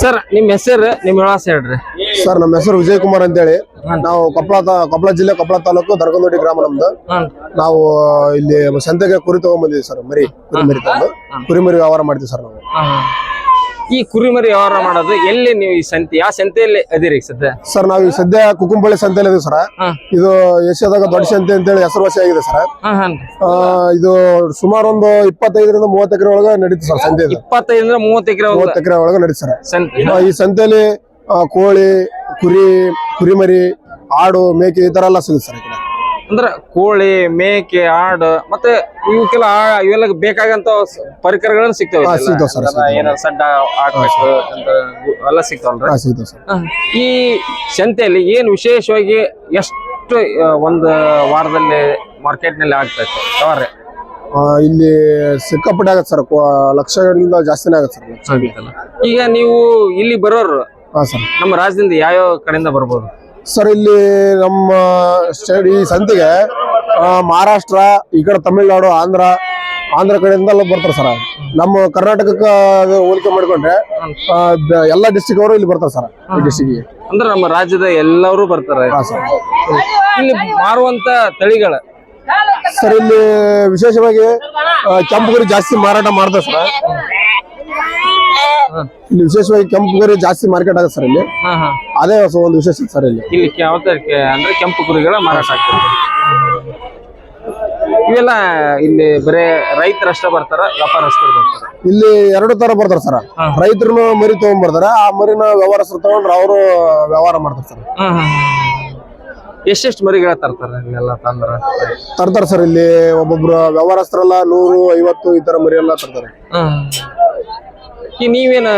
Sir ನಿಮ್ ಹೆಸರು ನಿಮ್ ವಿಳಾಸ ಹೇಳ್ರಿ. ಸರ್ ನಮ್ಮ ಹೆಸರು ವಿಜಯ್ ಕುಮಾರ್ ಅಂತೇಳಿ ನಾವು ಕೊಪ್ಪಳ ತಾ- ಕೊಪ್ಪಳ ಜಿಲ್ಲೆ ಕೊಪ್ಪಳ ತಾಲೂಕು ದರ್ಗನೋಡಿ ಗ್ರಾಮ ನಮ್ದು. ನಾವು ಇಲ್ಲಿ ಸಂತೆಗೆ ಕುರಿ ತಗೊಂಡ್ಬಂದಿದ್ವಿ ಸರ್ ಮರಿ ಕುರಿ ಮರಿ ತಗೊಂಡು ಕುರಿ ಮರಿ ವ್ಯವಹಾರ ಮಾಡ್ತೀವಿ ಸರ್ ನಾವು. ಈ ಕುರಿಮರಿ ವ್ಯವಹಾರ ಮಾಡೋದು ಎಲ್ಲಿ ನೀವು ಈ ಸಂತೆ ಯಾವ ಸಂತೆಯಲ್ಲಿ ಅದಿರಿ ಸದ್ಯ? ಸರ್ ನಾವು ಈ ಸದ್ಯ ಕುಕುಂಬಳ್ಳಿ ಸಂತೆಯಲ್ಲಿ ಇದೀವಿ ಸರ್. ಇದು ಏಷ್ಯಾದಾಗ ದೊಡ್ಡ ಸಂತೆ ಅಂತೇಳಿ ಹೆಸರುವಾಸಿ ಆಗಿದೆ ಸರ್. ಹಾ ಹಾ. ಆ, ಇದು ಸುಮಾರು ಒಂದು ಇಪ್ಪತ್ತೈದರಿಂದ ಮೂವತ್ತು ಎಕರೆ ಒಳಗೆ ನಡೀತು ಸರ್ ಸಂತೆ ಇದು. ಇಪ್ಪತ್ತೈದರಿಂದ ಮೂವತ್ತು ಎಕರೆ ಮೂವತ್ತು ಎಕರೆ ಒಳಗೆ ನಡೀತು ಸರ್. ಸಂತೆ. ಆ, ಈ ಸಂತೆಯಲ್ಲಿ ಆ, ಕೋಳಿ ಕುರಿ ಕುರಿಮರಿ ಆಡು ಮೇಕೆ ಈ ತರ ಎಲ್ಲ ಸಿಗುತ್ತೆ ಸರ್ ಅಂದ್ರ ಕೋಳಿ ಮೇಕೆ ಆಡು ಮತ್ತೆ ಇವಕ್ಕೆಲ್ಲ ಆ- ಇವೆಲ್ಲ ಬೇಕಾಗಂತ ಪರಿಕರಗಳನ್ನ ಸಿಗ್ತವೆ ಹಾ, ಸಿಗ್ತಾವ್ sir, ಸಿಗ್ತಾವ್. ಏನಾರ ಸಡ್ಡ ಹಾಕ್ಬೇಕು ಅಂತ ಗು- ಎಲ್ಲ ಸಿಗ್ತಾವಲ್ರಿ? ಹಾ ಸಿಗುತ್ತೆ ಸರ್. ಈ ಸಂತೆಯಲ್ಲಿ ಏನ್ ವಿಶೇಷವಾಗಿ ಎಷ್ಟು ಆ, ಒಂದು ವಾರದಲ್ಲಿ ಮಾರ್ಕೆಟ್ನಲ್ಲಿ ಆಗ್ತೈತೆ? ವ್ಯವಹಾರ ಆ, ಇಲ್ಲಿ ಸಿಕ್ಕಾಪಟ್ಟೆ ಆಗತ್ತೆ ಸರ್. ಲಕ್ಷಗಳಿಂದ ಜಾಸ್ತಿನೇ ಆಗತ್ತೆ ಸರ್. ಈಗ ನೀವು ಇಲ್ಲಿ ಬರೋರು ಹಾಂ ಸರ್. ನಮ್ಮ ರಾಜ್ಯದಿಂದ ಯಾವ್ಯಾವ ಕಡೆಯಿಂದ ಬರ್ಬೋದು? ಸರ್ ಇಲ್ಲಿ ನಮ್ಮ ಸ್ಟೇಟ್ ಈ ಸಂತೆಗೆ ಮಹಾರಾಷ್ಟ್ರ ಈ ಕಡೆ ತಮಿಳ್ನಾಡು ಆಂಧ್ರ ಆಂಧ್ರ ಕಡೆಯಿಂದ ಎಲ್ಲ ಬರ್ತಾರೆ ಸರ್ ನಮ್ಮ ಕರ್ನಾಟಕಕ್ಕೆ ಹೋಲಿಕೆ ಮಾಡಿಕೊಂಡ್ರೆ ಎಲ್ಲ ಡಿಸ್ಟಿಕ್ ಅವರು ಇಲ್ಲಿ ಬರ್ತಾರೆ ಸರ್ ಈ ಡಿಸ್ಟಿಕ್ಗೆ ಅಂದ್ರೆ ನಮ್ಮ ರಾಜ್ಯದ ಎಲ್ಲರೂ ಬರ್ತಾರೆ. ಹಾ ಸರ್ ಇಲ್ಲಿ ಮಾರುವಂತ ತಳಿಗಳ. ಸರ್ ಇಲ್ಲಿ ವಿಶೇಷವಾಗಿ ಕೆಂಪುಗುರಿ ಕೆಂಪು ಗರಿ ಜಾಸ್ತಿ ಮಾರಾಟ ಮಾಡ್ತಾರೆ ಸರ್ ಇಲ್ಲಿ ವಿಶೇಷವಾಗಿ ಕೆಂಪು ಗರಿ ಜಾಸ್ತಿ ಮಾರ್ಕೆಟ್ ಆಗುತ್ತೆ ಸರ್ ಇಲ್ಲಿ. ಹಾ ಹಾ. ಅದೇ ಹೊಸ ಒಂದು ವಿಶೇಷ ಸರ್ ಇಲ್ಲಿ. ಇಲ್ಲಿ ಯಾವತ್ತೆ ಯಾವತ್ತ ಅಂದ್ರೆ ಕೆಂಪು ಕುರಿಗಳ ಮಾರಾಟ ಆಗ್ತದೆ. ಇವೆಲ್ಲ ಇಲ್ಲಿ ಬರೇ ರೈತರಷ್ಟೇ ಬರ್ತಾರ ವ್ಯಾಪಾರಸ್ಥರು ಬರ್ತಾರ? ಇಲ್ಲಿ ಎರಡು ತರ ಬರ್ತಾರೆ ಸರ್ ರೈತರು ಮರಿ ತಗೊಂಡ್ ಬರ್ತಾರೆ ಆ ಮರಿನ ವ್ಯವಹಾರಸ್ಥರು ತಗೊಂಡ್ರೆ ಅವರು ವ್ಯವಹಾರ ಮಾಡ್ತಾರೆ ಸರ್ ಎಷ್ಟೆಷ್ಟು ಮರಿಗಳ ತರ್ತಾರ ಇಲ್ಲೆಲ್ಲ ತಂದ್ರ? ತರ್ತಾರೆ ಸರ್ ಇಲ್ಲಿ ಒಬ್ಬೊಬ್ರು ವ್ಯವಹಾರಸ್ಥರೆಲ್ಲ ನೂರು ಐವತ್ತು ಈ ತರ ಮರಿ ಎಲ್ಲ ತರ್ತಾರೆ ಈ ನೀವೇನ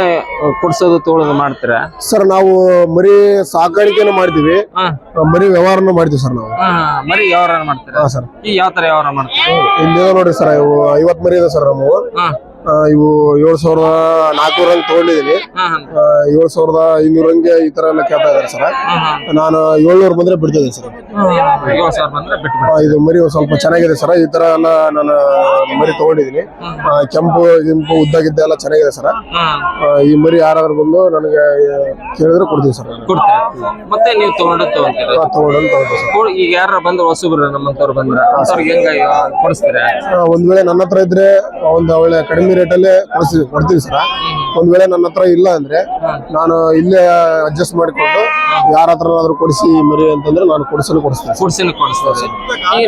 ಕೊಡ್ಸೋದು ತಗೊಳ್ಳೋದು ಮಾಡ್ತೀರಾ? ಸರ್ ನಾವು ಮರಿ ಸಾಕಾಣಿಕೆನೂ ಮಾಡ್ತೀವಿ. ಹಾ. ಮರಿ ವ್ಯವಹಾರನೂ ಮಾಡ್ತೀವಿ ಸರ್ ನಾವು. ಹಾ, ಮರಿ ವ್ಯವಹಾರ ಮಾಡ್ತೀರಾ? ಹಾ ಸರ್. ಈ ಯಾವ ತರ ವ್ಯವಹಾರ ಮಾಡ್ತೀರಾ? ಇಲ್ಲಿ ನೋಡ್ರಿ ಸರ್ ಇವು ಐವತ್ ಮರಿ ಇದೆ ಸರ್ ನಾವು ಹಾ. ಇವು ಏಳ್ ಸಾವಿರದ ನಾಲ್ಕೂರ ಹಂಗೆ ತಗೊಂಡಿದೀನಿ ಏಳ್ ಸಾವಿರದ ಐನೂರ ಹಂಗೆ ಈ ತರ ಎಲ್ಲ ಕೇಳ್ತಾ ಇದಾರೆ ಸರ್. ನಾನು ಏಳ್ನೂರು ಬಂದ್ರೆ ಬಿಡ್ತಿದ್ದೀನಿ ಸರ್. ಇದು ಮರಿ ಸ್ವಲ್ಪ ಚೆನ್ನಾಗಿದೆ ಸರ್. ಈ ತರ ಎಲ್ಲ ನಾನು ಮರಿ ತಗೊಂಡಿದೀನಿ ಕೆಂಪು ಕೆಂಪು ಉದ್ದಾಗಿದ್ದ ಎಲ್ಲ ಚೆನ್ನಾಗಿದೆ ಸರ್. ಈ ಮರಿ ಯಾರಾದ್ರೂ ಬಂದು ನನಗೆ ಕೇಳಿದ್ರೆ ಕೊಡ್ತೀವಿ ಸರ್. ಮತ್ತೆ ನೀವು ತಗೊಂಡು ತಗೊಂಡು ಈಗ ಯಾರ ಬಂದ್ರು ಹೊಸಬ್ರು ನಮ್ಮಂತವ್ರು ಬಂದ್ರೆ ಒಂದ್ ವೇಳೆ ನನ್ನ ಹತ್ರ ಇದ್ರೆ ಒಂದು ಒಳ್ಳೆ ಕಡಿಮೆ ರೇಟಲ್ಲೇ ಕೊಡ್ತೀವಿ ಕೊಡ್ತೀವಿ ಸರ್. ಒಂದ್ ವೇಳೆ ನನ್ನ ಹತ್ರ ಇಲ್ಲ ಅಂದ್ರೆ ನಾನು ಇಲ್ಲೇ ಅಡ್ಜಸ್ಟ್ ಮಾಡಿಕೊಂಡು ಯಾರ ಹತ್ರನಾದ್ರೂ ಕೊಡಿಸಿ ಮರಿ ಅಂತಂದ್ರೆ ನಾನು ಕೊಡಿಸಲು ಕೊಡಿಸ್ತೀನಿ ಕೊಡಿಸ್ತಾರೆ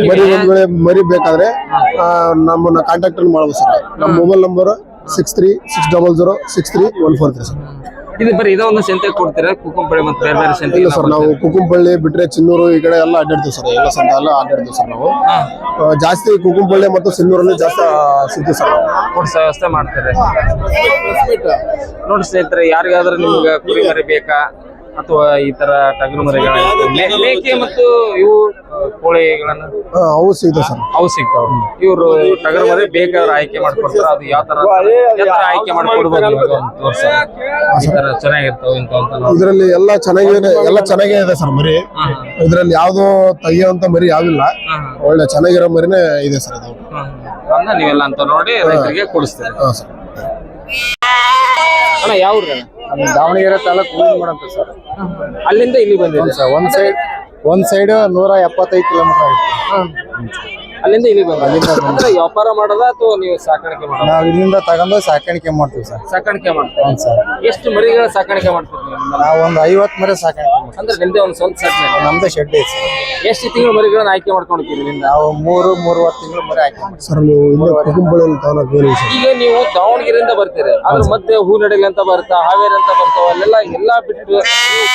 ಮರಿ ಒಂದ್ ವೇಳೆ ಮರಿ ಬೇಕಾದ್ರೆ ಆ, ನಮ್ಮನ್ನ ಕಾಂಟ್ಯಾಕ್ಟ್ ಮಾಡ್ಬೋದು ಸರ್. ನಮ್ಮ mobile number six three six double zero six three one four three sir. ಇದು ಬರೀ ಇದೊಂದು ಸಂತೆ ಕೊಡ್ತೀರಾ? ಕುಕ್ಕುಂಪಳ್ಳಿ ಮತ್ತೆ ಬೇರೆ ಬೇರೆ ಸಂತೆ ಇಲ್ಲ ಸರ್ ನಾವು ಕುಕುಂಪಳ್ಳಿ ಬಿಟ್ರೆ ಚಿನ್ನೂರು ಈ ಕಡೆ ಎಲ್ಲ ಅಡ್ಡಾಡ್ತೀವಿ ಸರ್ ಎಲ್ಲ ಸಂತೆ ಎಲ್ಲ ಅಡ್ಡಾಡ್ತೀವಿ ಸರ್ ನಾವು. ಆ, ಜಾಸ್ತಿ ಕುಕುಂಪಳ್ಳಿ ಮತ್ತು ಸಿನ್ನೂರಲ್ಲಿ ಜಾಸ್ತಿ ಸಿಗ್ತೀವಿ ಸರ್ ನಾವು. ಕೊಡ್ಸೋ ವ್ಯವಸ್ಥೆ ಮಾಡ್ತಾರೆ. ನೋಡಿ ಸ್ನೇಹಿತರೆ ಯಾರಿಗಾದ್ರೂ ನಿಮ್ಗೆ ಕುರಿ ಮರಿ ಬೇಕಾ? ಅಥವಾ ಈ ತರ ಟಗರು ಮರಿಗಳ ಮೇಕೆ ಮತ್ತು ಇವು ಕೋಳಿಗಳನ್ನ ಅವು ಸಿಗ್ತಾವೆ ಸರ್. ಅವು ಸಿಗ್ತಾವ. ಇವರು ಟಗರು ಮರಿ ಬೇಕಾದ್ರೆ ಆಯ್ಕೆ ಮಾಡ್ಕೊಡ್ತಾರ. ಅದು ಯಾವ ತರ ಯಾವ ತರ ಆಯ್ಕೆ ಮಾಡ್ಕೊಡ್ಬೋದು ಇವಾಗ ಒಂದು ತೋರ್ಸ ಈ ತರ ಚೆನ್ನಾಗಿರ್ತಾವ ಇಂತ ಅಂತ ನಾವು- ಇದರಲ್ಲಿ ಎಲ್ಲ ಚೆನ್ನಾಗಿದೆ ಎಲ್ಲ ಚೆನ್ನಾಗೇ ಇದೆ ಸರ್ ಮರಿ. ಇದರಲ್ಲಿ ಯಾವ್ದು ತೆಗಿಯೋಂತ ಮರಿ ಯಾವಿಲ್ಲ ಒಳ್ಳೆ ಚೆನ್ನಾಗಿರೋ ಮರಿನೇ ಇದೆ ಸರ್ ಅದು. ಹಾ. ನೀವೆಲ್ಲ ಅಂತ ನೋಡಿ ರೈತರಿಗೆ ಕೊಡಿಸ್ತೀರಿ ಹಾ ಸರ್. ಅಣ್ಣ ಯಾವ ಊರು ದಾವಣಗೆರೆ ತಾಲೂಕು ಮಾಡಂತ ಸರ್. ಅಲ್ಲಿಂದ ಇಲ್ಲಿ ಬಂದಿದೆ ಸರ್ ಒಂದ್ ಸೈಡ್ ಒಂದ್ ಸೈಡ್ ನೂರ ಎಪ್ಪತ್ತೈದು ಕಿಲೋಮೀಟರ್ ಆಗುತ್ತೆ. ಅಲ್ಲಿಂದ ಇಲ್ಲಿ ಬಂದ? ಅಂದ್ರೆ ವ್ಯಾಪಾರ ಮಾಡೋದ ಅಥವಾ ನೀವು ಸಾಕಾಣಿಕೆ ಮಾಡೋದ? ನಾವು ಇಲ್ಲಿಂದ ತಗೊಂಡು ಸಾಕಾಣಿಕೆ ಮಾಡ್ತೀವಿ ಸರ್. ಸಾಕಾಣಿಕೆ ಮಾಡ್ತೀವಿ ಸರ್. ಎಷ್ಟು ಮರಿಗಳ ಸಾಕಾಣಿಕೆ ಮಾಡ್ತೀವಿ ನೀವು ಒಂದು ನಾವ್ ಒಂದ್ ಐವತ್ ಮರಿ ಸಾಕಾಣಿಕೆ ಮಾಡ್ತೀವಿ. ಅಂದ್ರೆ ನಿಮ್ದೇ ಒಂದು ಸ್ವಂತ ಸೆಟ್ ನಮ್ದು ಶೆಡ್ ಐತೆ ಸರ್. ಎಷ್ಟು ತಿಂಗಳು ಮರಿಗಳನ್ನ ಆಯ್ಕೆ ಮಾಡ್ಕೊಂಡಿದ್ದೀರಿ ಇಲ್ಲಿಂದ? ನಾವು ಮೂರು ಮೂರುವತ್ತು ತಿಂಗಳು ಮರಿ ಆಯ್ಕೆ ಮಾಡ್ತೀವಿ. ಸರ್ ನೀವು ಇಲ್ಲೇ ಕುಟುಂಬಗಳಲ್ಲಿ ಸರ್ ಈಗ ನೀವು ದಾವಣಗೆರೆಯಿಂದ ಬರ್ತೀರಿ. ಅದ್ರ ಮಧ್ಯೆ ಹೂನಡಗಲಿ ಅಂತ ಬರ್ತಾ ಹಾವೇರಿ ಅಂತ ಬರ್ತಾವ ಅಲ್ಲೆಲ್ಲ ಎಲ್ಲಾ ಬಿಟ್ಟು ನೀವು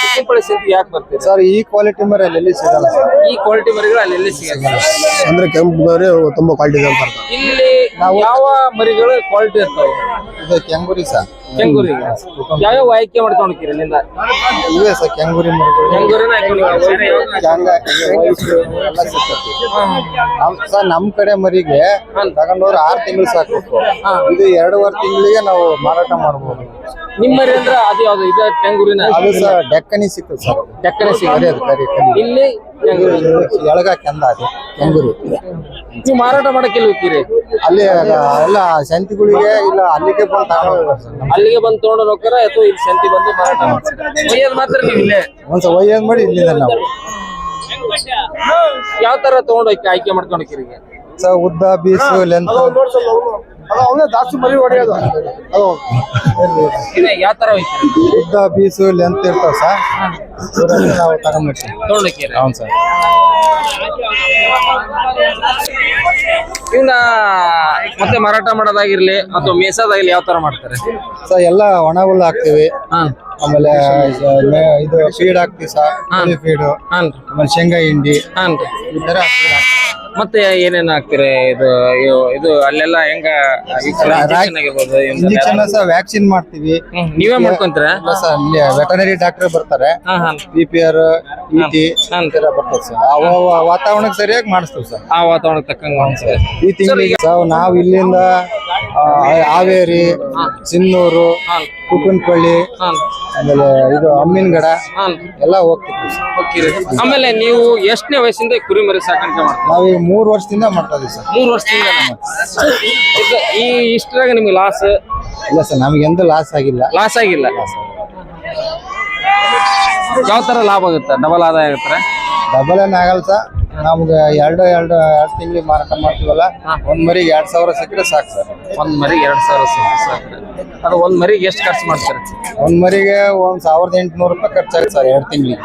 ಕುಕ್ಕಂಪಳ್ಳಿ ಸಿಂತಿ ಯಾಕೆ ಬರ್ತೀರಿ? ಸರ್ ಈ ಕ್ವಾಲಿಟಿ ಮರಿ ಅಲ್ಲಿ ಎಲ್ಲಿ ಸಿಗಲ್ಲ ಸರ್. ಈ ಕ್ವಾಲಿಟಿ ಮರಿಗಳು ಅಲ್ಲಿ ಎಲ್ಲಿ ಸಿಗಲ್ಲ? ಅಂದ್ರೆ ಕೆಂಪು ಮರಿ ತುಂಬಾ ಕ್ವಾಲಿಟಿ ಇದೆ ಅಂತ ಇಲ್ಲಿ ಯಾವ ಮರಿಗಳು ಕ್ವಾಲಿಟಿ ಇರ್ತಾವ? ಇದು ಕೆಂಗುರಿ ಸರ್. ಕೆಂಗೂರಿಗೆ ಯಾವ್ಯಾವ ಆಯ್ಕೆ ಮಾಡ್ಕೊಂಡಿರ್ತೀರಿ ಇಲ್ಲಿಂದ? ಇವೆ ಸರ್ ಕೆಂಗುರಿ ಮರಿಗಳು ಕೆಂಗೂರಿನ ಆಯ್ಕೆ ಕೆಂಗ ವಯಸ್ಸು ಎಲ್ಲ ಸಿಗ್ತೈತಿ ನಮ್ ಸರ್ ನಮ್ ಕಡೆ ಮರಿಗೆ ತಗೊಂಡವ್ರು ಆರ್ ತಿಂಗಳು ಸಾಕು. ಇದು ಎರಡೂವರೆ ತಿಂಗಳಿಗೆ ನಾವು ಮಾರಾಟ ಮಾಡ್ಬೋದು. ನಿಮ್ಮ ಮರಿ ಅಂದ್ರೆ ಅದು ಯಾವ್ದು? ಇದು ಕೆಂಗೂರಿನ? ಅದು ಸರ್ ಡೆಕ್ಕನಿ ಸಿಗ್ತದೆ ಸರ್. ಡೆಕ್ಕನೆ ಸಿಗ ಕರಿ ಅದು ಕರಿ ಕರಿ ಇಲ್ಲಿ ಎಳಗ ಕೆಂದ ಅದು ಕೆಂಗೂರು. ನೀವು ಮಾರಾಟ ಮಾಡಕ್ಕೆ ಹೋಗ್ತೀರಿ? ಅಲ್ಲಿ ಎಲ್ಲ ಸಂತಿಗಳಿಗೆ ಇಲ್ಲ ಅಲ್ಲಿಗೆ ಬಂದು ತಗೊಂಡು ಹೋಗ್ತಾರೆ ಅಲ್ಲಿಗೆ ಬಂದು ತಗೊಂಡು ಹೋಗ್ತಾರ ಅಥವಾ ಇಲ್ಲಿ ಸಂತಿ ಬಂದು ಮಾರಾಟ ಮಾಡ್ತಾರೆ. ಒಯ್ಯೋದು ಮಾತ್ರ ನೀವು ಇಲ್ಲೇ? ಒಯ್ಯೋದ್ ಮಾಡಿ ಇಲ್ಲಿಂದ ನಾವು. ಯಾವ ತರ ತಗೊಂಡು ಹೋಗಿ ಆಯ್ಕೆ ಮಾಡ್ಕೊಂಡು ಈಗ ಉದ್ದ ಬೀಸು ಲೆಂತ್ ಅವನೇ ಜಾಸ್ತಿ ಮರಿ ಹೊಡೆಯೋದು. ಅದು. ಇದೆ ಯಾವ ತರ ಹೋಗ್ತೀರಿ ಉದ್ದ ಬೀಸು ಲೆಂತ್ ಇರ್ತಾವ ಸರ್ ನಾವು ಹೌದು ಸರ್. ಇವನ್ನ ಮತ್ತೆ ಮಾರಾಟ ಮಾಡೋದಾಗಿರ್ಲಿ ಅಥವಾ ಮೇಸೋದಾಗಿರ್ಲಿ ಯಾವ ತರ ಮಾಡ್ತಾರೆ? ಸರ್ ಎಲ್ಲ ಒಣ ಹುಲ್ಲು ಹಾಕ್ತಿವಿ. ಹಾ. ಆಮೇಲೆ ಮೇ- ಇದು ಫೀಡ್ ಹಾಕ್ತಿವಿ ಸರ್ ಫೀಡು ಹಾನ್ ಆಮೇಲೆ ಶೇಂಗಾ ಹಿಂಡಿ. ಹಾನ್ ಈ feed ಹಾಕ್ತಿವಿ. ಮತ್ತೆ ಏನೇನ್ ಹಾಕ್ತೀರಿ? ಇದು ಇವು- ಇದು ಅಲ್ಲೆಲ್ಲ ಹೆಂಗ ಆಗಿರ್ಬೋದು ಇಂಜೆಕ್ಷನ್ ಸಹ ವ್ಯಾಕ್ಸಿನ್ ಮಾಡ್ತೀವಿ. ನೀವೇ ಮಾಡ್ಕೊಂತೀರ? ಇಲ್ಲ ಸರ್ ಇಲ್ಲಿ ವೆಟನರಿ ಡಾಕ್ಟರ್ ಬರ್ತಾರೆ. ಹಾ ಹಾ. B P R E T ಬರ್ತದೆ ಸರ್. ಆ ವಾ- ವಾತಾವರಣಕ್ಕೆ ಸರಿಯಾಗಿ ಮಾಡಿಸ್ತೀವಿ ಸರ್. ಆ ವಾತಾವರಣಕ್ಕೆ ತಕ್ಕಂಗೆ ಮಾಡ್ತಾರೆ ಈ ತಿಂಗಳಿಗೆ ಸರ್ ನಾವು ಇಲ್ಲಿಂದ ಆ, ಹಾವೇರಿ ಸಿನ್ನೂರು ಕುಕ್ಕನಪಳ್ಳಿ ಆಮೇಲೆ ಇದು ಅಮ್ಮಿನಗಡ ಗಡ ಎಲ್ಲ ಹೋಗ್ತಿದ್ವಿ ಸರ್. ಹೋಗ್ತೀರಿ. ಆಮೇಲೆ ನೀವು ಎಷ್ಟನೇ ವಯಸ್ಸಿಂದ ಕುರಿಮರಿ ಕುರಿ ಮರಿ ಸಾಕಾಣಿಕೆ ಮಾಡ್ತೀವಿ ನಾವೀಗ ಮೂರು ವರ್ಷದಿಂದ ಮಾಡ್ತಾ ಇದೀವಿ ಸರ್. ಮೂರು ವರ್ಷದಿಂದ ಈ ಇಷ್ಟರಾಗ ನಿಮ್ಗೆ ಲಾಸ್ ಇಲ್ಲ ಸರ್ ನಮಗೆಂದು ಲಾಸ್ ಆಗಿಲ್ಲ. ಲಾಸ್ ಆಗಿಲ್ಲ? ಯಾವ ತರ ಲಾಭ ಆಗುತ್ತೆ? ಡಬಲ್ ಆದಾಯ ಆಗುತ್ತೆ ಡಬಲ್ ಏನ್ ಆಗಲ್ಲ ಸರ್. ನಮ್ಗೆ ಎರಡು ಎರಡು ಎರಡು ತಿಂಗಳಿಗೆ ಮಾರಾಟ ಮಾಡ್ತೀವಲ್ಲ ಒಂದ್ ಮರಿಗೆ ಎರಡ್ ಸಾವಿರ ಸಿಕ್ಕರೆ ಸಾಕು ಸರ್. ಒಂದ್ ಮರಿಗೆ ಎರಡ್ ಸಾವಿರ ಸಿಕ್ಕರೆ ಸಾಕು. ಅದು ಒಂದ್ ಮರಿಗೆ ಎಷ್ಟು ಖರ್ಚು ಮಾಡ್ತಾರೆ? ಒಂದ್ ಮರಿಗೆ ಒಂದ್ ಸಾವಿರದ ಎಂಟುನೂರು ರೂಪಾಯಿ ಖರ್ಚಾಗುತ್ತೆ ಸರ್ ಎರಡು ತಿಂಗಳಿಗೆ.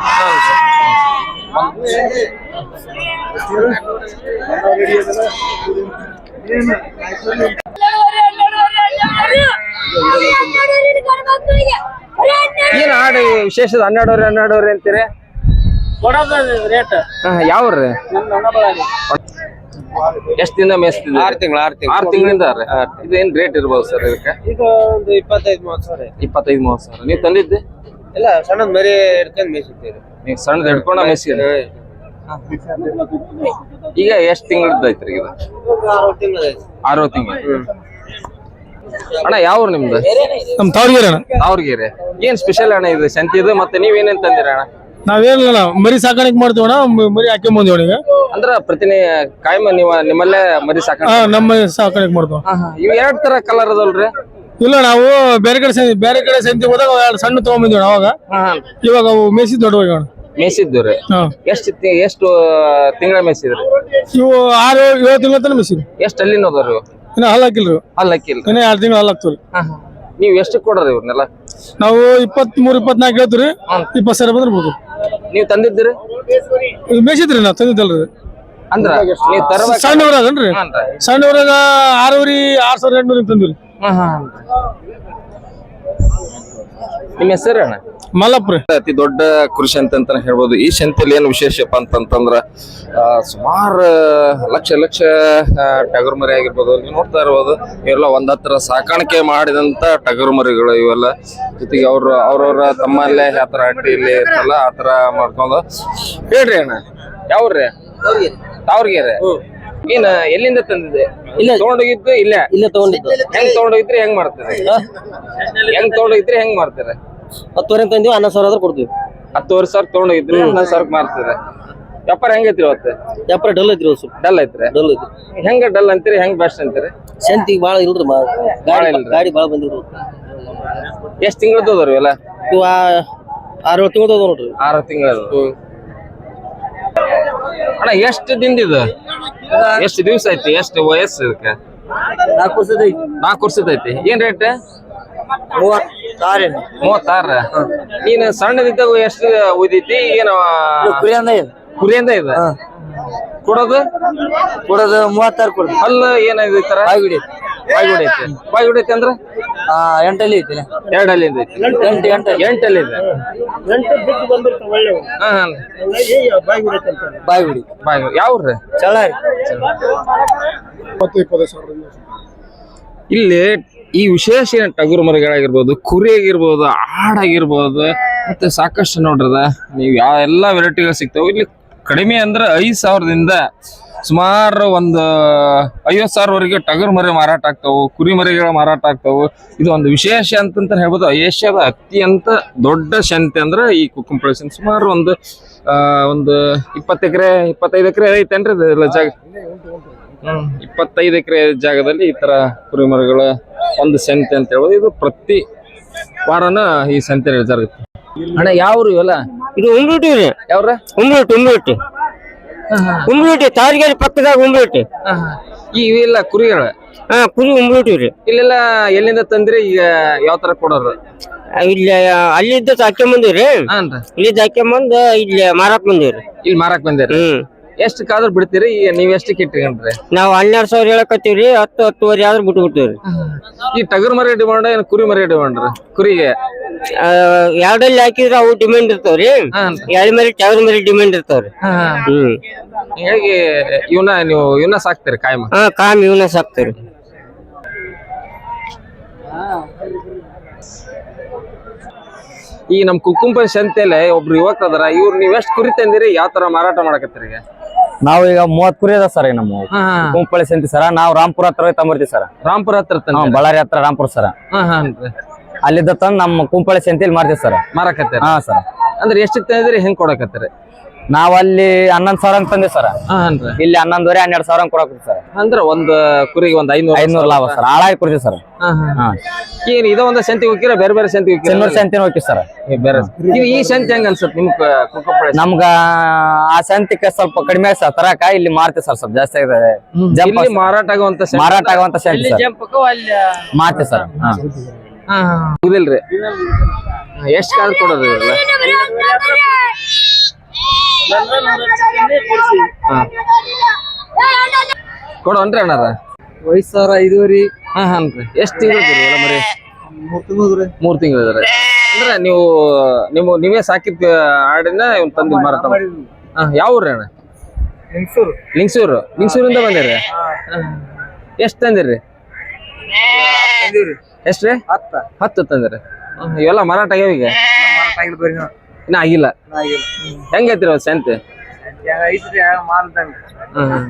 ಏನ್ ಆಡು ವಿಶೇಷದ ಹನ್ನೆರಡುವರೆ ಹನ್ನೆರಡುವರೆ ಅಂತೀರಿ? ರೇಟ್ ಯಾವ್ರಿ? ಎಷ್ಟ್ ದಿನ ಮೇಯಿಸ್ತಿದ್ರಿ? ಆರು ತಿಂಗಳು ಆರು ತಿಂಗಳು. ಆರ್ ತಿಂಗಳಿಂದ ಇದು ಏನ್ ರೇಟ್ ಇರ್ಬೋದು ಸರ್ ಇದಕ್ಕೆ? ಇದು ಒಂದು ಇಪ್ಪತ್ತೈದು ಮೂವತ್ತು ಸಾವಿರ. ಇಪ್ಪತ್ತೈದು ಮೂವತ್ತು ಸಾವಿರ. ನೀವು ತಂದಿದ್ದೆ? ಇಲ್ಲ ಸಣ್ಣದ ಮರಿ ಹಿಡ್ಕೊಂಡು ಮೇಯಿಸುತ್ತೀವಿ ನೀವು ಸಣ್ಣದ ಹಿಡ್ಕೊಂಡ ಈಗ ಎಷ್ಟ್ ತಿಂಗಳದ್ದು ಐತ್ರಿ ಇದು ಆರು ತಿಂಗಳು. ಅಣ್ಣ ಯಾವ ನಿಮ್ದು? ನಮ್ ತಾವ್ರಿಗೇರಿ ಅಣ್ಣ. ಏನ್ ಸ್ಪೆಷಲ್ ಅಣ್ಣ ಇದು? ಸಂತಿದು ಮತ್ತೆ ನೀವೇನೇನ್ ತಂದಿರ ಅಣ್ಣ? ನಾವೇನಿಲ್ಲ ಮರಿ ಸಾಕಾಣಿಕೆ ಮಾಡ್ತೀವಿ ಅಣ್ಣ ಮ- ಮರಿ ಹಾಕಿ ಬಂದಿವಿ ಈಗ. ಅಂದ್ರ ಪ್ರತಿನಿ ಕಾಯಮ ನೀವು ನಿಮ್ಮಲ್ಲೇ ಮರಿ ಸಾಕ ಹಾ ನಮ್ಮ ಸಾಕಾಣಿಕೆ ಮಾಡ್ತೀವಿ. ಇವ್ ಎರಡ್ ತರ ಕಲರ್ ಅದಲ್ರಿ? ಇಲ್ಲ ನಾವು ಬೇರೆ ಕಡೆ ಸಂ- ಬೇರೆ ಕಡೆ ಸಂತಿ ಹೋದಾಗ ಎರಡು ಸಣ್ಣ ತಗೊಂಬಂದಿವಿ ಅಣ್ಣ ಅವಾಗ ಇವಾಗ ಅವು ಮೇಸಿ ದೊಡ್ಡ ಅಣ್ಣ ಮೇಸಿದ್ದು ರೀ ಹಾ. ಎಷ್ಟು ತಿ- ಎಷ್ಟು ತಿಂಗಳ ಮೇಸಿದ್ರಿ ಇವು ಆರು ಏಳು ತಿಂಗಳ ತನಕ ಮೇಸಿರಿ ಎಷ್ಟು ಅಲ್ಲಿನ ಅದಾವ್ರಿ ಇವು? ಇನ್ನ ಹಲ್ಲ ಹಾಕಿಲ್ರಿ. ಅಲ್ಲ ಆರು ಇನ್ನ ಎರಡು ತಿಂಗಳು ಹಲ್ಲ ಹಾಕ್ತೀವಿ ನೀವು ಎಷ್ಟು ಕೊಡ್ರಿ ಇವ್ರನ್ನೆಲ್ಲ? ನಾವು ಇಪ್ಪತ್ತ್ ಮೂರು ಇಪ್ಪತ್ನಾಲ್ಕು ಹೇಳ್ತೀರಿ ಇಪ್ಪತ್ತು ಸಾವಿರ ಬಂದ್ರೆ ಬೋದು ನೀವ್ ತಂದಿದ್ದೀರಿ? ಇದು ಮೇಸಿದ್ರಿ ನಾವು ತಂದಿದ್ದಲ್ರಿ. ಅಂದ್ರ? ನೀವ್ ತರಬೇಕು? ಸಣ್ಣ ಊರಾಗನ್ರಿ ಸಣ್ಣ ಊರಾಗ ಆರೂರಿ ಆರು ಸಾವಿರ ಎಂಟ್ನೂರಿಗೆ ತಂದಿರಿ ನಿಮ್ಮ ಹೆಸರು ಅಣ್ಣ? ಅತಿ ದೊಡ್ಡ ಕೃಷಿ ಅಂತ ಹೇಳ್ಬೋದು. ಈ ಶಂತಿಯಲ್ಲಿ ಏನು ವಿಶೇಷಪ್ಪ ಅಂತಂತಂದ್ರ ಸುಮಾರು ಲಕ್ಷ ಲಕ್ಷ ಟಗರು ಮರಿ ಆಗಿರ್ಬೋದು. ನೀವು ನೋಡ್ತಾ ಇರ್ಬೋದು ಇವೆಲ್ಲ ಒಂದ್ ಹತ್ರ ಸಾಕಾಣಿಕೆ ಮಾಡಿದಂತ ಟಗರು ಮರಿಗಳು ಇವೆಲ್ಲ. ಜೊತೆಗೆ ಅವ್ರ ಅವ್ರವ್ರ ತಮ್ಮಲ್ಲೇ ಆತರ ತರ ಹಟ್ಟಿಯಲ್ಲಿ ಇರ್ತಲ್ಲ ಆ ತರ ಮಾಡ್ಕೊಂಡು. ಹೇಳ್ರಿ ಅಣ್ಣ ಯಾವ್ರಿ ತಾವ್ರಿಗೆರೆ? ಏನ ಎಲ್ಲಿಂದ ತಂದಿದೆ? ಇಲ್ಲ. ತಗೊಂಡೋಗಿದ್ದು ಇಲ್ಲ? ಇಲ್ಲ ತಗೊಂಡಿದ್ದು. ಹೆಂಗ್ ತಗೊಂಡೋಗಿದ್ರೆ ಹೆಂಗ್ ಮಾಡ್ತಾರೆ? ಹೆಂಗ್ ತಗೊಂಡೋಗಿದ್ರೆ ಹೆಂಗ್ ಮಾಡ್ತಾರೆ? ಹತ್ತುವರೆ ತಂದಿವಿ ಹನ್ನೊಂದು ಸಾವಿರ ಆದ್ರೆ ಕೊಡ್ತೀವಿ. ಹತ್ತುವರೆ ಸಾವಿರ ತಗೊಂಡೋಗಿದ್ರೆ ಹನ್ನೊಂದು ಸಾವಿರ ಮಾರ್ತಾರೆ. ವ್ಯಾಪಾರ ಹೆಂಗೈತ್ರಿ ಇವತ್ತು? ವ್ಯಾಪಾರ ಡಲ್ ಐತ್ರಿ ಸ್ವಲ್ಪ. ಡಲ್ ಐತ್ರಿ? ಡಲ್ ಐತಿ ಹೆಂಗ ಡಲ್ ಅಂತೀರಿ ಹೆಂಗ್ ಬೆಸ್ಟ್ ಅಂತೀರಿ? ಸೆಂತಿ ಬಾಳ ಇಲ್ರಿ ಮಾ ಗಾಡಿ ಇಲ್ರಿ. ಗಾಡಿ ಭಾಳ ಬಂದಿಲ್ರಿ ಎಷ್ಟ್ ತಿಂಗಳದ್ದು ತೋದ್ರಿ ಇವೆಲ್ಲ? ಇವ ಆರು ಏಳು ತಿಂಗಳು ಅದಾವ ನೋಡ್ರಿ. ಆರು ತಿಂಗಳು. ಅಣ್ಣ ಎಷ್ಟು ದಿನದಿದು ಎಷ್ಟು ದಿವಸ ಐತಿ? ಎಷ್ಟು ವಯಸ್ಸು ಇದಕ್ಕೆ? ನಾಲ್ಕು ವರ್ಷದ ಐತಿ. ನಾಲ್ಕು ವರ್ಷದ ಐತಿ. ಏನ್ ರೇಟ್ ಮೂವತ್ತಾರ? ನೀನು ಸಣ್ಣದಿದ್ದಾಗ ಎಷ್ಟು ಉದೈತಿ ಏನು ಕುರಿಯಂದ ಇದೆ ಕುರಿಯಿಂದ ಇದೆ. ಕೊಡೋದು? ಕೊಡೋದು ಮೂವತ್ತಾರು ಕೊಡೋದು. ಅಲ್ಲ ಏನಾಗಿದೆ ಬಾಯ್ಗುಡಿ ಬಾಯ್ಗುಡಿ ಐತಿ. ಬಾಯ್ಗುಡಿ ಐತಿ ಅಂದ್ರ? ಆ ಎಂಟಲ್ಲಿ ಐತಿ ಎರಡಲ್ಲಿ ಐತಿ ಎಂಟು ಎಂಟು ಎಂಟಲ್ಲಿದೆ ಎಂಟು ಬಿಟ್ಟು ಬಂದಿರ್ತಾವ ಒಳ್ಳೆ ಹಾ ಹಾ. ಬಾಯ್ಗುಡಿ. ಬಾಯ್ ಯಾವ್ರಿ ಇಪ್ಪತ್ತು ಸಾವಿರ ಇಲ್ಲಿ ಈ ವಿಶೇಷ ಏನು ಟಗರು ಮರಿಗಳಾಗಿರ್ಬೋದು ಕುರಿ ಆಗಿರ್ಬೋದು ಆಡಾಗಿರ್ಬೋದು ಮತ್ತೆ ಸಾಕಷ್ಟು ನೋಡ್ರದ ನೀವು ಯಾವ ಎಲ್ಲಾ ವೆರೈಟಿಗಳು ಸಿಗ್ತಾವ. ಇಲ್ಲಿ ಕಡಿಮೆ ಅಂದ್ರೆ ಐದು ಸಾವಿರದಿಂದ ಸುಮಾರು ಒಂದು ಐವತ್ತು ಸಾವಿರವರೆಗೆ ಟಗರ್ ಮರಿ ಮಾರಾಟ ಆಗ್ತಾವು ಕುರಿ ಮರಿಗಳ ಮಾರಾಟ ಆಗ್ತಾವು. ಇದು ಒಂದು ವಿಶೇಷ ಅಂತಂತ ಹೇಳ್ಬೋದು. ಏಷ್ಯಾದ ಅತ್ಯಂತ ದೊಡ್ಡ ಸಂತೆ ಅಂದ್ರೆ ಈ ಕುಕ್ಕುಂ ಪ್ರದೇಶ ಸುಮಾರು ಒಂದು ಆ, ಒಂದು ಇಪ್ಪತ್ತು ಎಕರೆ ಇಪ್ಪತ್ತೈದು ಎಕರೆ ಐತೇನ್ರಿ ಇದೆಲ್ಲ ಜಾಗ? ಹ್ಮ್ ಇಪ್ಪತ್ತೈದು ಎಕರೆ ಜಾಗದಲ್ಲಿ ಈ ತರ ಕುರಿ ಕುರಿಮರಿಗಳ ಒಂದು ಸಂತೆ ಅಂತ ಹೇಳ್ಬೋದು. ಇದು ಪ್ರತಿ ವಾರನ ಈ ಸಂತೆ ಜರುಗುತ್ತೆ ಅಣ್ಣ ಯಾವ್ರು ಇವೆಲ್ಲ? ಇದು ಉಂಬ್ರೂಟಿ ರೀ. ಯಾವ್ರ? ಉಂಬ್ರೂಟಿ ಉಂಬ್ರೂಟಿ ಉಂಬ್ರೂಟಿ ತಾರ್ಗೇರಿ ಪಕ್ಕದಾಗ ಉಂಬ್ರೂಟಿ ಈ ಇವೆಲ್ಲ ಕುರಿಗಳ? ಹಾ ಕುರಿ ಉಂಬಳೂಟಿ ರೀ. ಇಲ್ಲೆಲ್ಲ ಎಲ್ಲಿಂದ ತಂದ್ರಿ? ಈಗ ಯಾವ ತರ ಕೊಡೋರು? ಇಲ್ಲಿ ಅಲ್ಲಿದ್ದ ಹಾಕ್ಯಂಬಂದಿವ್ರಿ ಹಾನ್ರಿ ಇಲ್ಲಿದ್ದ ಹಾಕ್ಯಂಬಂದ್ ಇಲ್ಲಿ ಮಾರಾಕ್ ಬಂದಿವ್ರಿ ಇಲ್ಲಿ ಮಾರಾಕ್ ಬಂದಿರಿ ಹ್ಮ್. ಎಷ್ಟು ಕಾದ್ರ ಬಿಡ್ತೀರಿ? ಈಗ ನೀವ್ ಎಷ್ಟಕ್ಕೆ ಇಟ್ಕೊಂಡ್ರಿ? ನಾವ್ ಹನ್ನೆರಡ್ ಸಾವಿರ ಹೇಳಕತ್ತೀವ್ರಿ ಹತ್ತು ಹತ್ತುವರೆ ಆದ್ರೂ ಬಿಟ್ಟು ಬಿಡ್ತೀವ್ರಿ ಈ ಟಗರ್ ಮರಿ ಡಿಮಾಂಡ್ ಏನ್ ಕುರಿ ಮರಿ ಡಿಮಾಂಡ್ ಕುರಿಗೆ? ಆ, ಎರಡಲ್ಲಿ ಹಾಕಿದ್ರೆ ಅವು ಡಿಮ್ಯಾಂಡ್ ಇರ್ತಾವ್ರಿ. ರೀ ಎಳ್ ಮೇಲೆ ಟವರ್ ಮೇಲೆ ಡಿಮ್ಯಾಂಡ್ ಇರ್ತಾವ್ರಿ. ಹ್ಮ್. ಹೇಗೆ ಇವನ ನೀವು ಇವನ ಸಾಕ್ತೀರಿ ಕಾಯಿ? ಹಾ ಕಾಮ್ ಇವನ ಸಾಕ್ತೀವ್ರಿ ಈ ನಮ್ ಕುಕ್ಕುಂಪ ಸಂತೆಲೆ ಒಬ್ರು ಯುವಕ ಅದರ ಇವ್ರು ನೀವ್ ಎಷ್ಟ್ ಕುರಿ ತಂದಿರಿ ಯಾವ ತರ ಮಾರಾಟ ಮಾಡಕತ್ತೀರಿ ಈಗ? ನಾವು ಈಗ ಮೂವತ್ ಕುರಿ ಅದ ಸರ್ ನಮ್ಮ ಕುಂಪಳಿ ಸಂತಿ ಸರ. ನಾವು ರಾಮ್ಪುರ ಹತ್ರ ತಂಬರ್ತೀವಿ ಸರ್. ರಾಮ್ಪುರ ಹತ್ರ ತಂದಿರಿ? ಬಳ್ಳಾರಿ ಹತ್ರ ರಾಮ್ಪುರ ಸರ. ಹಾ ಹಾನ್ರಿ ಅಲ್ಲಿದ್ದ ತಂದು ನಮ್ಮ ಕುಂಪಳೆ ಸಂತಿಲಿ ಮಾರ್ತೀವಿ ಸರ್. ಮಾರಕತ್ತೆ. ಹಾ ಸರ್. ಅಂದ್ರೆ ಎಷ್ಟು ತಂದಿರಿ ಹೆಂಗ್ ಕೊಡಕತ್ತೀರಿ? ನಾವಲ್ಲಿ ಅಲ್ಲಿ ಹನ್ನೊಂದ್ ಸಾವಿರ ಅಂತ ತಂದಿವಿ ಸರ್. ಹಾನ್ರಿ. ಇಲ್ಲಿ ಹನ್ನೊಂದುವರೆ ಹನ್ನೆರಡು ಸಾವಿರ ಕೊಡಕ್ ಸರ್. ಅಂದ್ರ ಒಂದ್ ಕುರಿಗೆ ಒಂದ್ ಐನೂರು ಐನೂರು ಲಾಭ ಸರ್. ಹಾಳಾಗಿ ಕೊಡ್ತೀವಿ ಸರ್. ಹಾ, ಹಾ. ಹಾ. ಏನ್ ಇದ ಒಂದ ಸಂತಿ ಹೋಗಿರ ಬೇರೆ ಬೇರೆ ಸಂತಿ ಹೋಗಿರ ಚೆನ್ನೂರ್ ಸಂತಿನ ಹೋಗ್ತೀವಿ ಸರ್. ಬೇರೆ. ಇದು ಈ ಸಂತಿ ಹೆಂಗ ಅನ್ಸುತ್ತೆ ನಿಮ್ ಕುಕ್ಕಪ್ಪಳೆ ನಮ್ಗ ಆ ಸಂತಿಕ ಸ್ವಲ್ಪ ಕಡಿಮೆ ಆಗ್ ಸರ್ ತರಕ ಇಲ್ಲಿ ಮಾರ್ತೀವಿ ಸರ್ ಸ್ವಲ್ಪ ಜಾಸ್ತಿ ಆಗಿದೆ. ಜಂಪ್ ಇಲ್ಲಿ ಮಾರಾಟ ಆಗುವಂತ ಸಂತಿ ಮಾರಾಟ ಆಗುವಂತ ಸಂತಿ ಸರ್. ಮಾರ್ತೀವಿ ಸರ್. ಹಾ. ಮುಗಿದಿಲ್ರಿ. ಎಷ್ಟ್ ಕಾದ್ ಕೊಡೋದು ಇವೆಲ್ಲ ಹಾ. ಕೊಡೋನ್ರಿ ಅಣ್ಣಾರ. ಐದ್ ಸಾವಿರ ಐದುವರೆ. ಹಾ ಹಾನ್ರಿ ಎಷ್ಟ್ ತಿಂಗಳು ಎಲ್ಲ ಮರಿ? ಮೂರು ತಿಂಗಳು ಇದಾರೆ ಅಂದ್ರೆ ನೀವು ನಿಮ್ಮ ನೀವೇ ಸಾಕಿದ್ ಆಡಿನ ಇವ್ನ ತಂದು ಮಾರಾಟ ಮಾಡಿ ಹಾ ಯಾವ ಊರ್ರಿ ಅಣ್ಣ? ಲಿಂಗ್ಸೂರು. ಲಿಂಗ್ಸೂರಿಂದ ಬಂದಿರಿ? ಎಷ್ಟ್ ತಂದಿರಿ? ಎಷ್ಟ್ರಿ ಹತ್ತ. ಹತ್ತು ತಂದಿರಿ ಹ್ಮ್, ಇವೆಲ್ಲ ಮಾರಾಟ ಆಗ್ಯಾವ ಈಗ? ಇನ್ನ ಆಗಿಲ್ಲ. ಹೆಂಗೈತಿರಿ ಅವತ್ತು ಸಂತೆ? ಹ್ಮ್.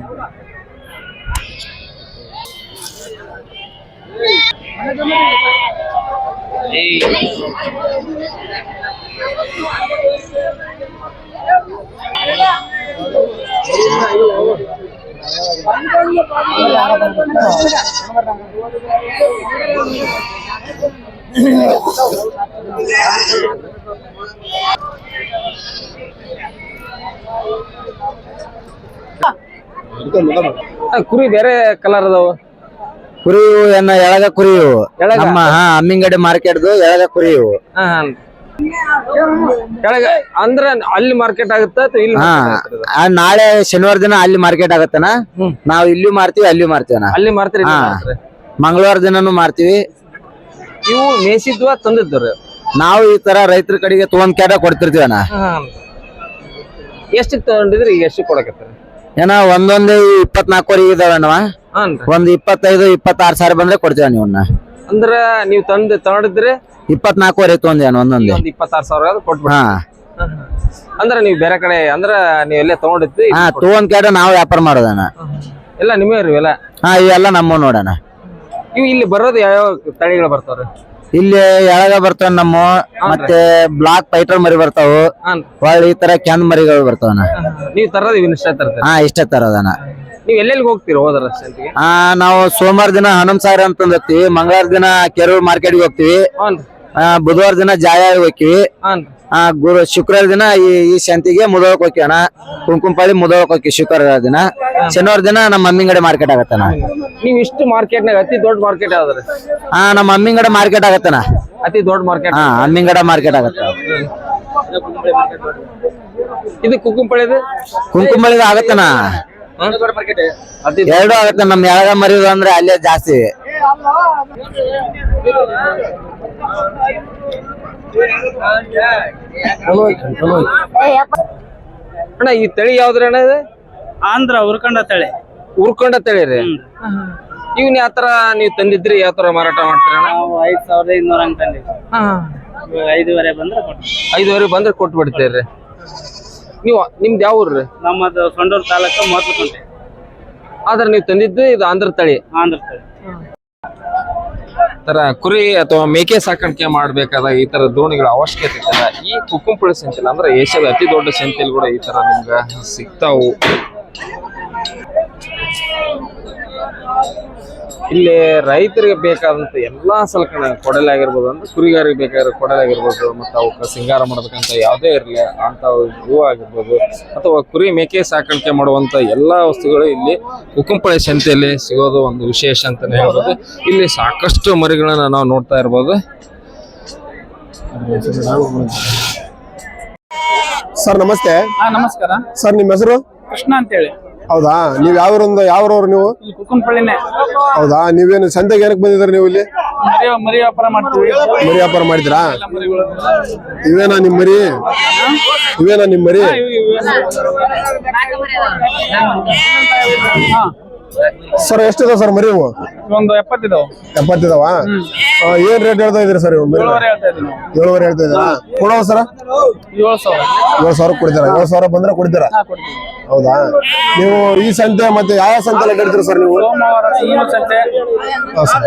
ಆ, ಕುರಿ ಬೇರೆ ಕಲರ್ ಅದಾವ ಕುರಿ ಏನ ಎಳಗ ಕುರಿ ಇವು ಎಳಗ? ನಮ್ಮ ಹಾ ಅಮ್ಮಿಂಗಡಿ ಮಾರ್ಕೆಟ್ದು ಎಳಗ ಕುರಿ ಇವು ಹಾ ಹಾನ್. ಕೆಳಗ ಅಂದ್ರೆ ಅಲ್ಲಿ ಮಾರ್ಕೆಟ್ ಆಗುತ್ತಾ ಅಥವಾ ಇಲ್ಲಿ ಹಾ ಆ, ನಾಳೆ ಶನಿವಾರ ದಿನ ಅಲ್ಲಿ ಮಾರ್ಕೆಟ್ ಆಗತ್ತನ? ಹ್ಮ್. ನಾವ್ ಇಲ್ಲಿ ಮಾರ್ತೀವಿ ಅಲ್ಲಿ ಮಾರ್ತೀವನ ಅಲ್ಲಿ ಮಾರ್ತೀರಿ ಇಲ್ಲಿ ಹಾ. ಮಾರ್ತೀರಿ. ಮಂಗಳವಾರ ದಿನನು ಮಾರ್ತೀವಿ. ಇವು ಮೇಸಿದ್ವ ರೀ ನಾವು ಈ ತರ ರೈತರ ಕಡೆಗೆ ತಗೊಂಡ್ ಕ್ಯಾಟ ಕೊಡ್ತಿರ್ತೀವನ ಎಷ್ಟು ತಗೊಂಡಿದ್ರಿ ಈಗ ಎಷ್ಟು ಕೊಡಕತ್ತೀರಿ? ಏನ ಒಂದೊಂದು ಇಪ್ಪತ್ನಾಲ್ಕುವರೆಗೆ ಇದಾವೆ ಹಾನ್ರಿ ಒಂದ್ ಇಪ್ಪತ್ತೈದು ಇಪ್ಪತ್ತಾರು ಸಾವಿರ ಬಂದ್ರೆ ಕೊಡ್ತೀವ ನೀವನ್ನ ಅಂದ್ರ ನೀವ್ ತಂದು ತಗೊಂಡಿದ್ರೆ ಇಪ್ಪತ್ನಾಲ್ಕುವರೆ ಒಂದೇನು ಒಂದೊಂದು. ಒಂದ್ ಇಪ್ಪತ್ತಾರು ಸಾವಿರ ಕೊಟ್ಬಿಡ ಹಾ. ಅಂದ್ರ ನೀವ್ ಬೇರೆ ಕಡೆ ಅಂದ್ರ ನೀವು ಎಲ್ಲೇ ತಗೊಂಡಿದ್ದು ಹಾ ತಗೊಂಡ್ ಕೇಳ ನಾವು ವ್ಯಾಪಾರ ಮಾಡೋದನ ಎಲ್ಲ ನಿಮ್ಮೇ ಇವೆಲ್ಲ? ಹಾ ಇವೆಲ್ಲ ನಮ್ಮ ನೋಡೋಣ. ನೀವು ಇಲ್ಲಿ ಬರೋದು ಯಾವ ತಳಿಗಳು ಬರ್ತಾವ್ರಿ? ಇಲ್ಲಿ ಎಳಗ ಬರ್ತಾವ ನಮ್ಮ ಮತ್ತೆ ಬ್ಲಾಕ್ ಪೈಟರ್ ಮರಿ ಬರ್ತಾವು. ಹಾನ್ ಈ ತರ ಕೆಂದ್ ಮರಿಗಳು ಬರ್ತಾವ ನೀವು ತರೋದು ಇವ್ ಇಷ್ಟ ತರ್ತೀರಿ ಹಾ ಇಷ್ಟ ತರದನ ನೀವ್ ಎಲ್ಲೆಲ್ಲಿ ಹೋಗ್ತೀರಿ ಹೋದ್ರ ಸಂತಿಗೆ ಆ ನಾವು ಸೋಮವಾರ ದಿನ ಹನುಮ ಸಾಗರ ಅಂತ ಹೋಗ್ತೀವಿ ಮಂಗಳವಾರ ದಿನ ಕೆರೂರ್ ಮಾರ್ಕೆಟ್ಗೆ ಹೋಗ್ತಿವಿ. ಆ, ಬುಧವಾರ ದಿನ ಜಾಯ ಹೋಗ್ತಿವಿ. ಆ ಗುರು ಶುಕ್ರವಾರ ದಿನ ಈ ಈ ಸಂತಿಗೆ ಮುದೋಳಕ್ ಹೋಗ್ತೀವಣ ಕುಂಕುಂಪಾಳಿ ಮುದೋಳಕ್ ಹೋಗ್ತೀವಿ ಶುಕ್ರವಾರ ದಿನ. ಶನಿವಾರ ದಿನ ನಮ್ಮ ಮಮ್ಮಿಂಗಡೆ ಮಾರ್ಕೆಟ್ ಆಗತ್ತ ನೀವ್ ಇಷ್ಟು ಮಾರ್ಕೆಟ್ನಾಗ ಅತಿ ದೊಡ್ಡ ಮಾರ್ಕೆಟ್ ಯಾವ್ದ್ರಿ ಹಾ ನಮ್ಮ ಮಮ್ಮಿಂಗಡೆ ಮಾರ್ಕೆಟ್ ಆಗತ್ತನ ಅತಿ ದೊಡ್ಡ ಮಾರ್ಕೆಟ್ ಹಾ ಅಮ್ಮಿಂಗಡ ಮಾರ್ಕೆಟ್ ಆಗತ್ತ. ಇದು ಕುಕ್ಕುಂಪಳಿದು ಕುಂಕುಂಬಳಿದ ಆಗತ್ತನಾ ಎರಡು ಆಗುತ್ತೆ ನಮ್ ಯಾವಾಗ ಮರಿಯೋದು ಅಂದ್ರೆ ಅಲ್ಲೇ ಜಾಸ್ತಿ. ಅಣ್ಣ ಈ ತಳಿ ಯಾವ್ದ್ರಿ ಅಣ್ಣ ಇದು? ಆಂಧ್ರ ಉರ್ಕೊಂಡ ತಳಿ. ಉರ್ಕೊಂಡ ತಳಿ ರೀ. ಇವ್ನ ಯಾವ ತರ ನೀವ್ ತಂದಿದ್ರಿ ಯಾವ ತರ ಮಾರಾಟ ಮಾಡ್ತೀರ ನಾವು ಐದ್ ಸಾವಿರದ ಇನ್ನೂರ ಹಂಗ್ ಐದುವರೆ ಬಂದ್ರೆ ಐದುವರೆ ಬಂದ್ರೆ ಕೊಟ್ಟು ಬಿಡ್ತೀರಿ ನೀವು ನಿಮ್ದು ಯಾವ ಊರ್ರಿ ನಮ್ಮದು ಸೊಂಡೂರು ತಾಲೂಕು ಮೊದಲು ಕೊಂಡೆ ಆದ್ರೆ ನೀವು ತಂದಿದ್ದು ಇದು ಆಂಧ್ರ ತಳಿ. ಆಂಧ್ರ ತಳಿ. ತರ ಕುರಿ ಅಥವಾ ಮೇಕೆ ಸಾಕಾಣಿಕೆ ಮಾಡ್ಬೇಕಾದ ಈ ತರ ದೋಣಿಗಳ ಅವಶ್ಯಕತೆ ಇರ್ತದ ಈ ಕುಕ್ಕುಂಪುಳಿ ಸಂಚಲ ಅಂದ್ರೆ ಏಷ್ಯಾದ ಅತಿ ದೊಡ್ಡ ಸಂತೆಲ್ ಕೂಡ ಈ ತರ ನಿಮ್ಗೆ ಸಿಗ್ತಾವು. ಇಲ್ಲಿ ರೈತರಿಗೆ ಬೇಕಾದಂತ ಎಲ್ಲಾ ಸಲಕರಣೆ ಕೊಡಲಾಗಿರ್ಬೋದು ಅಂದ್ರೆ ಕುರಿಗಾರಿಗೆ ಬೇಕಾಗಿರೋ ಕೊಡಲಾಗಿರ್ಬೋದು ಮತ್ತು ಅವಕ್ಕೆ ಸಿಂಗಾರ ಮಾಡೋದಕ್ಕಂತ ಯಾವುದೇ ಇರಲಿ ಅಂತ ಹೂ ಆಗಿರ್ಬೋದು ಅಥವಾ ಕುರಿ ಮೇಕೆ ಸಾಕಾಣಿಕೆ ಮಾಡುವಂತ ಎಲ್ಲಾ ವಸ್ತುಗಳು ಇಲ್ಲಿ ಕುಕ್ಕುಂಪಳೆ ಸಂತೆಯಲ್ಲಿ ಸಿಗೋದು ಒಂದು ವಿಶೇಷ ಅಂತಾನೆ ಹೇಳ್ಬೋದು. ಇಲ್ಲಿ ಸಾಕಷ್ಟು ಮರಿಗಳನ್ನ ನಾವು ನೋಡ್ತಾ ಇರ್ಬೋದು. ಸರ್ ನಮಸ್ತೆ. ಹಾ ನಮಸ್ಕಾರ. ಸರ್ ನಿಮ್ಮ ಹೆಸರು? ಕೃಷ್ಣ ಅಂತೇಳಿ. ಹೌದಾ? ನೀವ್ ಯಾವ್ರಿಂದ ಯಾವ್ರವ್ರು ನೀವು? ಕುಕ್ಕನಪಳ್ಳಿನೇ. ಹೌದಾ? ನೀವೇನು ಸಂತೆಗೆ ಏನಕ್ಕೆ ಬಂದಿದ್ರಿ ನೀವು ಇಲ್ಲಿ? ಮರಿ ಮರಿ ವ್ಯಾಪಾರ ಮಾಡ್ತೀವಿ. ಮರಿ ವ್ಯಾಪಾರ ಮಾಡಿದ್ರಾ ಮರಿಗಳು ಇವೇನಾ ನಿಮ್ ಮರಿ? ಇವೇನಾ ನಿಮ್ ಮರಿ? ಹಾ. ಸರ್ ಎಷ್ಟಿದಾವ ಸರ್ ಮರಿ ಇವು? ಒಂದು ಎಪ್ಪತ್ತಿದಾವ. ಎಪ್ಪತ್ತಿದಾವ? ಏನ್ ರೇಟ್ ಹೇಳ್ತಾ ಇದೀರಿ ಸರ್ ಇವು ಮರಿ ಏಳುವರೆ ಹೇಳ್ತಾ ಏಳುವರೆ ಇದ್ದೀರಾ? ಕೊಡುವ ಸರ್? ಏಳು ಸಾವಿರ. ಏಳು ಸಾವಿರ ಕೊಡ್ತೀರಾ? ಏಳು ಸಾವಿರ ಬಂದ್ರೆ ಕೊಡ್ತೀರಾ? ಹೌದಾ? ನೀವು ಈ ಸಂತೆ ಮತ್ತೆ ಯಾವ ಸಂತೆ ಅಡ್ಡಾಡ್ತೀರಿ ಸರ್ ನೀವು? ಸೋಮವಾರ ಸಿನ್ನೂರು ಸಂತೆ. ಹಾ, ಸರ್.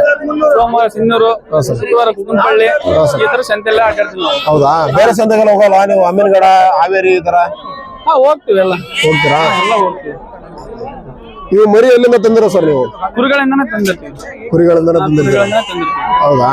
ಸೋಮವಾರ ಸಿನ್ನೂರು ಶುಕ್ರವಾರ ಕುಕ್ಕನಪಳ್ಳಿ ಈ ತರ ಸಂತೆ ಅಡ್ಡಾಡ್ತೀವಿ ನಾವು. ಹೌದಾ? ಬೇರೆ ಸಂತೆಗೆಲ್ಲ ಹೋಗಲ್ಲ? ನೀವು ಅಮೀನ್ಗಡ ಹಾವೇರಿ ಈ ತರ ಹಾ ಹೋಗ್ತೀವಿ ಎಲ್ಲ. ಹೋಗ್ತೀರಾ? ಎಲ್ಲ ಹೋಗ್ತೀವಿ. ಈ ಮರಿ ಎಲ್ಲಿಂದ ತಂದಿರೋ ಸರ್ ನೀವು? ಕುರಿಗಳಿಂದನೇ ತಂದಿರ್ತೀವಿ. ಕುರಿಗಳಿಂದನೇ ಹೌದಾ?